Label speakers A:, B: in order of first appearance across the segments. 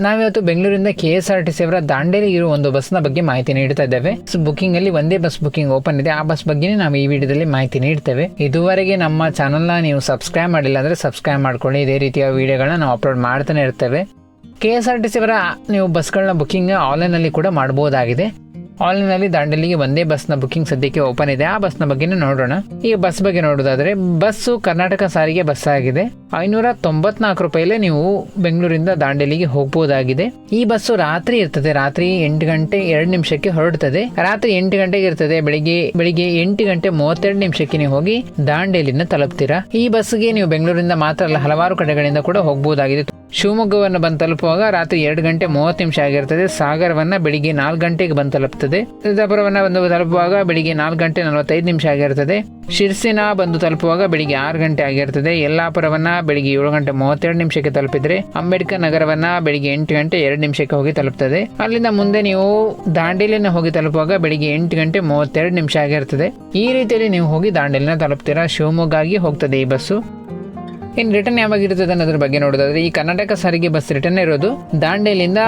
A: ನಾವಿವತ್ತು ಬೆಂಗಳೂರಿಂದ K S R T C ಅವರ ದಾಂಡೇಲಿ ಇರುವ ಒಂದು ಬಸ್ನ ಬಗ್ಗೆ ಮಾಹಿತಿ ನೀಡ್ತಾ ಇದ್ದೇವೆ. ಬುಕಿಂಗ್ ಅಲ್ಲಿ ಒಂದೇ ಬಸ್ ಬುಕಿಂಗ್ ಓಪನ್ ಇದೆ. ಆ ಬಸ್ ಬಗ್ಗೆ ನಾವು ಈ ವಿಡಿಯೋದಲ್ಲಿ ಮಾಹಿತಿ ನೀಡ್ತೇವೆ. ಇದುವರೆಗೆ ನಮ್ಮ ಚಾನಲ್ನ ನೀವು ಸಬ್ಸ್ಕ್ರೈಬ್ ಮಾಡಿಲ್ಲ ಅಂದ್ರೆ ಸಬ್ಸ್ಕ್ರೈಬ್ ಮಾಡ್ಕೊಳ್ಳಿ. ಇದೇ ರೀತಿಯ ವಿಡಿಯೋಗಳನ್ನ ನಾವು ಅಪ್ಲೋಡ್ ಮಾಡ್ತಾನೆ ಇರ್ತೇವೆ. K S R T C ಅವರ ನೀವು ಬಸ್ಗಳನ್ನ ಬುಕಿಂಗ್ ಆನ್ಲೈನಲ್ಲಿ ಕೂಡ ಮಾಡಬಹುದಾಗಿದೆ ಆನ್ಲೈನಲ್ಲಿ ದಾಂಡೇಲಿಗೆ ಒಂದೇ ಬಸ್ನ ಬುಕಿಂಗ್ ಸದ್ಯಕ್ಕೆ ಓಪನ್ ಇದೆ. ಆ ಬಸ್ನ ಬಗ್ಗೆನೇ ನೋಡೋಣ. ಈಗ ಬಸ್ ಬಗ್ಗೆ ನೋಡೋದಾದ್ರೆ ಬಸ್ಸು ಕರ್ನಾಟಕ ಸಾರಿಗೆ ಬಸ್ ಆಗಿದೆ. ಐನೂರ ತೊಂಬತ್ನಾಲ್ಕು ರೂಪಾಯಿಲೇ ನೀವು ಬೆಂಗಳೂರಿಂದ ದಾಂಡೇಲಿಗೆ ಹೋಗ್ಬೋದಾಗಿದೆ. ಈ ಬಸ್ಸು ರಾತ್ರಿ ಇರ್ತದೆ. ರಾತ್ರಿ ಎಂಟು ಗಂಟೆ ಎರಡು ನಿಮಿಷಕ್ಕೆ ಹೊರಡ್ತದೆ. ರಾತ್ರಿ ಎಂಟು ಗಂಟೆಗೆ ಇರ್ತದೆ. ಬೆಳಿಗ್ಗೆ ಬೆಳಿಗ್ಗೆ ಎಂಟು ಗಂಟೆ ಮೂವತ್ತೆರಡು ನಿಮಿಷಕ್ಕೆ ನೀವು ಹೋಗಿ ದಾಂಡೇಲಿನ ತಲುಪ್ತೀರಾ? ಈ ಬಸ್ಗೆ ನೀವು ಬೆಂಗಳೂರಿಂದ ಮಾತ್ರ ಅಲ್ಲ, ಹಲವಾರು ಕಡೆಗಳಿಂದ ಕೂಡ ಹೋಗಬಹುದಾಗಿದೆ ಶಿವಮೊಗ್ಗವನ್ನು ಬಂದು ತಲುಪುವಾಗ ರಾತ್ರಿ ಎರಡು ಗಂಟೆ ಮೂವತ್ತು ನಿಮಿಷ ಆಗಿರ್ತದೆ. ಸಾಗರವನ್ನು ಬೆಳಿಗ್ಗೆ ನಾಲ್ಕು ಗಂಟೆಗೆ ಬಂದು ತಲುಪ್ತದೆ ಸಿದ್ದಾಪುರವನ್ನು ಬಂದು ತಲುಪುವಾಗ ಬೆಳಿಗ್ಗೆ ನಾಲ್ಕು ಗಂಟೆ ನಲವತ್ತೈದು ನಿಮಿಷ ಆಗಿರ್ತದೆ. ಶಿರ್ಸಿನ ಬಂದು ತಲುಪುವಾಗ ಬೆಳಿಗ್ಗೆ ಆರು ಗಂಟೆ ಆಗಿರ್ತದೆ. ಯಲ್ಲಾಪುರವನ್ನ ಬೆಳಿಗ್ಗೆ ಏಳು ಗಂಟೆ ಮೂವತ್ತೆರಡು ನಿಮಿಷಕ್ಕೆ ತಲುಪಿದ್ರೆ ಅಂಬೇಡ್ಕರ್ ನಗರವನ್ನ ಬೆಳಿಗ್ಗೆ ಎಂಟು ಗಂಟೆ ಎರಡು ನಿಮಿಷಕ್ಕೆ ಹೋಗಿ ತಲುಪ್ತದೆ. ಅಲ್ಲಿಂದ ಮುಂದೆ ನೀವು ದಾಂಡೇಲಿನ ಹೋಗಿ ತಲುಪುವಾಗ ಬೆಳಿಗ್ಗೆ ಎಂಟು ಗಂಟೆ ಮೂವತ್ತೆರಡು ನಿಮಿಷ ಆಗಿರ್ತದೆ. ಈ ರೀತಿಯಲ್ಲಿ ನೀವು ಹೋಗಿ ದಾಂಡೇಲಿನ ತಲುಪ್ತೀರಾ? ಶಿವಮೊಗ್ಗಾಗಿ ಹೋಗ್ತದೆ ಈ ಬಸ್ಸು. ಇನ್ನು ರಿಟರ್ನ್ ಯಾವಾಗ ಇರ್ತದೆ ಅನ್ನೋದ್ರ ಬಗ್ಗೆ ನೋಡೋದಾದ್ರೆ, ಈ ಕರ್ನಾಟಕ ಸಾರಿಗೆ ಬಸ್ ರಿಟರ್ನ್ ಇರೋದು ದಾಂಡೇಲಿಂದ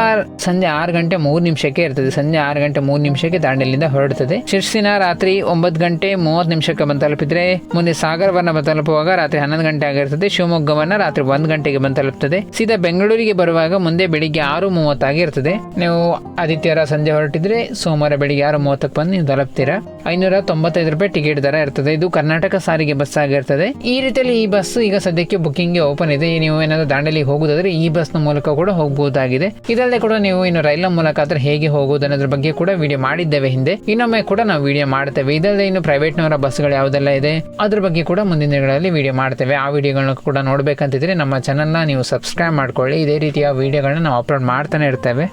A: ಸಂಜೆ ಆರು ಗಂಟೆ ಮೂರು ನಿಮಿಷಕ್ಕೆ ಇರ್ತದೆ. ಸಂಜೆ ಆರು ಗಂಟೆ ಮೂರು ನಿಮಿಷಕ್ಕೆ ದಾಂಡೇಲಿಂದ ಹೊರಡ್ತದೆ. ಶಿರ್ಸಿನ ರಾತ್ರಿ ಒಂಬತ್ತು ಗಂಟೆ ಮೂವತ್ತು ನಿಮಿಷಕ್ಕೆ ಬಂದು ತಲುಪಿದ್ರೆ ಮುಂದೆ ಸಾಗರವನ್ನ ಬಂದು ತಲುಪುವಾಗ ರಾತ್ರಿ ಹನ್ನೊಂದು ಗಂಟೆ ಆಗಿರ್ತದೆ ಶಿವಮೊಗ್ಗವನ್ನ ರಾತ್ರಿ ಒಂದು ಗಂಟೆಗೆ ಬಂದು ತಲುಪ್ತದೆ ಸೀದಾ ಬೆಂಗಳೂರಿಗೆ ಬರುವಾಗ ಮುಂದೆ ಬೆಳಿಗ್ಗೆ ಆರು ಮೂವತ್ತಾಗಿರ್ತದೆ ನೀವು ಆದಿತ್ಯವಾರ ಸಂಜೆ ಹೊರಟಿದ್ರೆ ಸೋಮವಾರ ಬೆಳಿಗ್ಗೆ ಆರು ಮೂವತ್ತಕ್ಕೆ ಬಂದು ನೀವು ತಲುಪ್ತೀರಾ? ಐನೂರ ತೊಂಬತ್ತೈದು ರೂಪಾಯಿ ಟಿಕೆಟ್ ದರ ಇರ್ತದೆ. ಇದು ಕರ್ನಾಟಕ ಸಾರಿಗೆ ಬಸ್ ಆಗಿರ್ತದೆ ಈ ರೀತಿಯಲ್ಲಿ ಈ ಬಸ್ ಈಗ ಸದ್ಯಕ್ಕೆ ಬುಕಿಂಗ್ ಓಪನ್ ಇದೆ. ನೀವು ಏನಾದ್ರು ದಾಂಡೇಲಿ ಹೋಗೋದಾದ್ರೆ ಈ ಬಸ್ನ ಮೂಲಕ ಕೂಡ ಹೋಗಬಹುದಾಗಿದೆ ಇದಲ್ಲದೆ ಕೂಡ ನೀವು ಇನ್ನು ರೈಲ್ನ ಮೂಲಕ ಆದ್ರೆ ಹೇಗೆ ಹೋಗುವುದು ಅನ್ನೋದ್ರ ಬಗ್ಗೆ ಕೂಡ ವಿಡಿಯೋ ಮಾಡಿದ್ದೇವೆ ಹಿಂದೆ. ಇನ್ನೊಮ್ಮೆ ಕೂಡ ನಾವು ವಿಡಿಯೋ ಮಾಡ್ತೇವೆ. ಇದಲ್ಲದೆ ಇನ್ನು ಪ್ರೈವೇಟ್ನವರ ಬಸ್ಗಳು ಯಾವುದೆಲ್ಲ ಇದೆ? ಅದ್ರ ಬಗ್ಗೆ ಕೂಡ ಮುಂದಿನ ದಿನಗಳಲ್ಲಿ ವಿಡಿಯೋ ಮಾಡ್ತೇವೆ. ಆ ವಿಡಿಯೋಗಳನ್ನ ಕೂಡ ನೋಡ್ಬೇಕಂತಿದ್ರೆ ನಮ್ಮ ಚಾನಲ್ನ ನೀವು ಸಬ್ಸ್ಕ್ರೈಬ್ ಮಾಡ್ಕೊಳ್ಳಿ. ಇದೇ ರೀತಿಯ ವಿಡಿಯೋಗಳನ್ನ ನಾವು ಅಪ್ಲೋಡ್ ಮಾಡ್ತಾನೆ ಇರ್ತೇವೆ.